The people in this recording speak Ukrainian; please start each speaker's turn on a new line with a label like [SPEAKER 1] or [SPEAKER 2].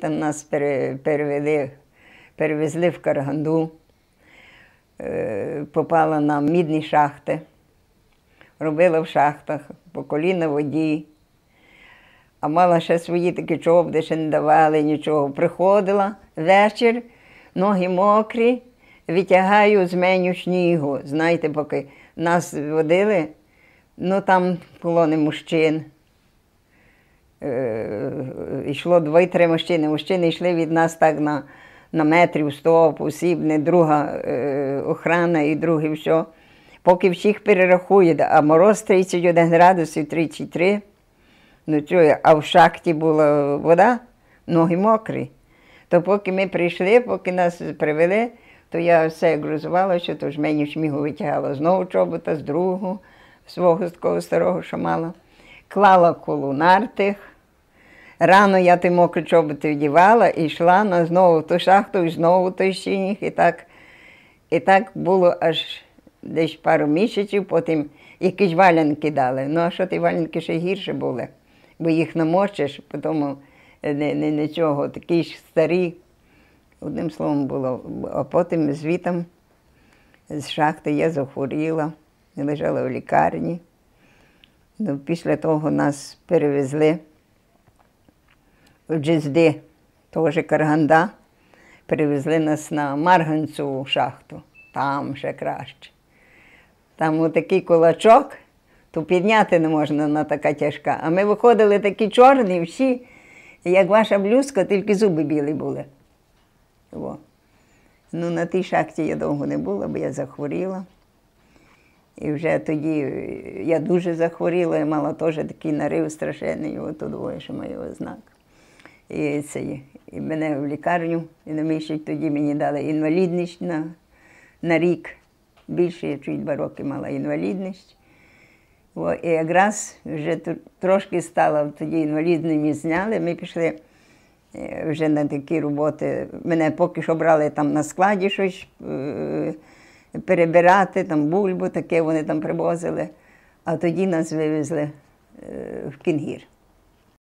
[SPEAKER 1] Там нас перевели, перевезли в Караганду, Е, попала на мідні шахти, робила в шахтах по коліна воді. А мала ще свої такі чобди, ще не давали нічого. Приходила вечір, ноги мокрі, витягаю з меню снігу. Знаєте, поки нас водили, ну там колони мужчин. Е, йшло двоє-три мужчини. Мужчини йшли від нас так на, на метрів сто посібне, друга е, охрана і друге все. Поки всіх перерахує, а мороз 31 градусів 33. Ну чує, а в шахті була вода, ноги мокрі. То поки ми прийшли, поки нас привели, то я все грузувала, що то ж мені шмігу витягала знову чобота, з другого, свого такого старого, що мала. Клала коло нартих. Рано я ті мокрі чоботи вдівала і йшла на знову ту шахту, і знову той сніг. І так, і так було аж десь пару місяців, потім якісь валянки дали. Ну, а що ті валянки ще гірше були, бо їх намочиш, потім нічого, такі ж старі. Одним словом було. А потім звітом з шахти я захворіла, лежала в лікарні. Ну, після того нас перевезли в Джезди, теж Карганда. Перевезли нас на Марганцеву шахту, там ще краще. Там отакий кулачок, то підняти не можна на така тяжка. А ми виходили такі чорні, всі, як ваша блюзка, тільки зуби білі були. О. Ну, на тій шахті я довго не була, бо я захворіла. І вже тоді е, я дуже захворіла, я мала теж такий нарив страшенний, от двоє, що маю ознак. І, це, і мене в лікарню, і на місяць тоді мені дали інвалідність на, на рік. Більше я чуть два роки мала інвалідність. О, і якраз вже тр- трошки стала тоді інвалідними зняли. Ми пішли е, вже на такі роботи. Мене поки що брали там на складі щось е, перебирати, там бульбу, таке вони там привозили. А тоді нас вивезли е, в Кінгір.